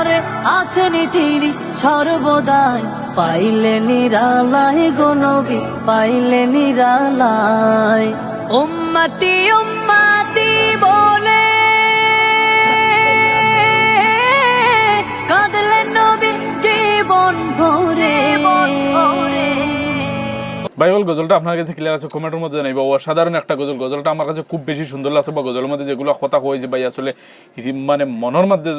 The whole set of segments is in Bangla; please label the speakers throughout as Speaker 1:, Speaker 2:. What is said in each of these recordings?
Speaker 1: ঘরে আছেন তিনি সর্বদাই। পাইলে নিরালাই নবী পাইলে নিরালাই উম্মতি উম্মতি
Speaker 2: বাইবল গজলটা আপনার কাছে ক্লিয়ার আছে কমেন্টের মধ্যে জানাই বা অসাধারণ একটা গজল। গজলটা আমার কাছে খুব বেশি সুন্দর লাগছে, বা গজলের মধ্যে যেগুলো কথা হয়েছে ভাই, আসলে মানে মনের মধ্যে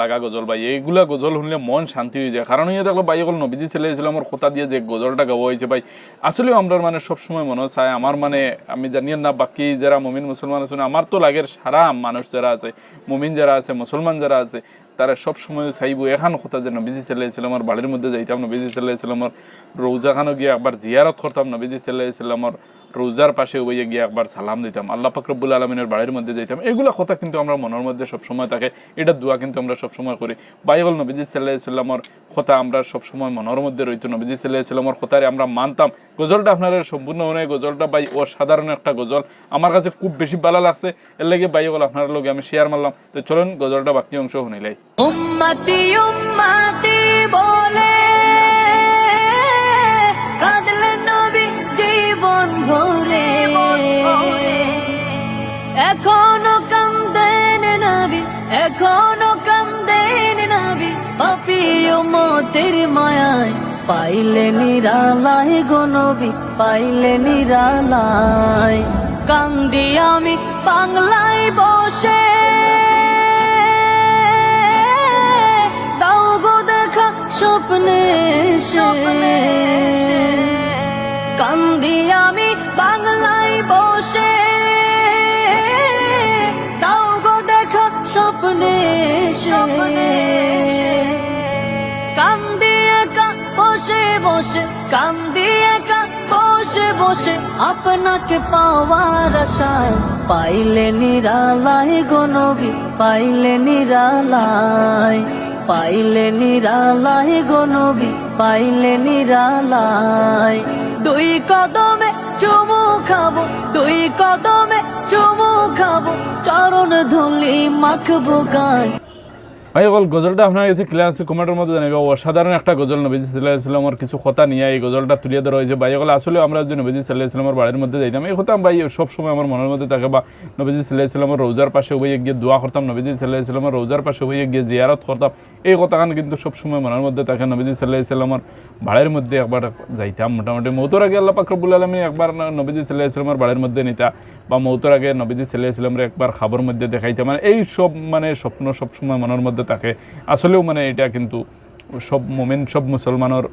Speaker 2: লাগা গজল ভাই, এইগুলা গজল শুনলে মন শান্তি হয়ে যায়। কারণ ইয়ে দেখল ভাই এগুলো নবীজি ছেলে ছিল আমার কথা দিয়ে যে গজলটা গাওয়া হয়েছে ভাই। আসলেও আমরা মানে সবসময় মনে চায় আমার মানে আমি জানি না, বাকি যারা মমিন মুসলমান আছে আমার তো লাগের সারা মানুষ যারা আছে, মুমিন যারা আছে মুসলমান যারা আছে। তারা সব সময় চাইব, এখন কথা যে নবীজি আমার বাড়ির মধ্যে যাইতাম নবীজি আমার রৌজাখানো গিয়ে একবার জিয়ারত করতাম নবীজি আমার রোজার পাশে ওই গিয়ে একবার সালাম দিতাম, আল্লাহ ফাকরবুল আলমিনের বাড়ির মধ্যে যাইতাম, এগুলো কথা কিন্তু আমরা মনের মধ্যে সবসময় থাকে, এটা দোয়া কিন্তু আমরা সবসময় করি। বাইবল নবীজি সাল্লাহিসাল্লামর কথা আমরা সবসময় মনের মধ্যে রইতো, নবীজি সাল্লাহিসাল্লামর কথারে আমরা মানতাম। গজলটা আপনার সম্পূর্ণ মনে গজলটা বাই অসাধারণ একটা গজল, আমার কাছে খুব বেশি ভালো লাগছে, এর লাগে বাইবল আপনার লগে আমি শেয়ার মারলাম। তো চলুন গজলটা বাকি অংশ শুনিলাই
Speaker 1: বলে পাপি মতের মায়ায় পাইলে নিরালাই গো নবী পাইলে নিরালাই কান্দি আমি বাংলায় বসে। দাও গো দেখা স্বপ্নে স্বপ্নে কান্দি আমি বাংলায় বসে, কান্দি একা, বসে বসে, আপনাকে পাওয়ার আশায়। পাইলে নিরালাই গো নবী, পাইলে নিরালাই পাইলে নিরালাই গো নবী, পাইলে নিরালাই দুই কদমে চুমু খাব, দুই কদমে চুমু খাব, চরণ ধুলি মাখবো গায়।
Speaker 2: ভাই, অকল গজলটা আপনার কাছে ক্লিয়ার আছে কমেন্টের মধ্যে জানাবে অসাধারণ একটা গজল নবীজি সাল্লাহিসাল্লামর কিছু কথা নিয়ে, এই গজলটা তুলিয়ে ধরা হয়েছে ভাই, অকল আসলে আমরা যদি নবীজি সাল্লাহিসাল্লামর বাড়ির মধ্যে যাইতাম এই কথা ভাই, সব সময় আমার মনের মধ্যে থাকে বা নবীজি সাল্লাহিসাল্লামর রোজার পাশে হয়ে গিয়ে দোয়া করতাম নবীজি সাল্লাহিসাল্লামর রোজার পাশে হয়ে গিয়ে জিয়ারত করতাম এই কথাখান কিন্তু সব সময় মনের মধ্যে থাকে। নবীজি সাল্লাহিসাল্লামর বাড়ির মধ্যে একবার যাইতাম মোটামুটি। মৌতর আগে আল্লাহ পাকরবুল আলমী একবার নবীজি সাল্লাহিসাল্লামর বাড়ির মধ্যে নিতা, বা মৌতর আগে নবীজি সাল্লাহিসাল্লামরে একবার খাবার মধ্যে দেখাইতাম মানে এই সব মানে স্বপ্ন সবসময় মনের মধ্যে থাকে। আসলেও মানে এটা কিন্তু সব মোমেন, সব মুসলমানের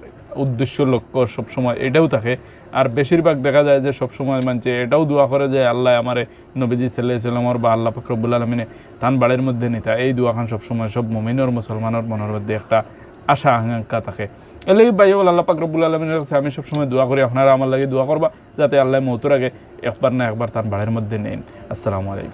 Speaker 2: উদ্দেশ্য, লক্ষ্য সব সময় এটাও থাকে। আর বেশিরভাগ দেখা যায় যে সব সময় মানছে এটাও দোয়া করে যে আল্লাহ আমারে নবীজি সাল্লাহ সাল্লামর বা আল্লাহ ফকরবুল আলমিনে তান বাড়ির মধ্যে নিতা এই দোয়াখান সব সময় সব মোমিনের, মুসলমানের মনের মধ্যে একটা আশা, আকাঙ্ক্ষা থাকে। এলেই বাই বল আল্লাহ পাক রব্বুল আলমিনের কাছে আমি সবসময় দোয়া করি, আপনারা আমার লাগে দোয়া করবা, যাতে আল্লাহ মৌতুর আগে একবার না একবার তার বাড়ির মধ্যে নেন। আসসালামু আলাইকুম।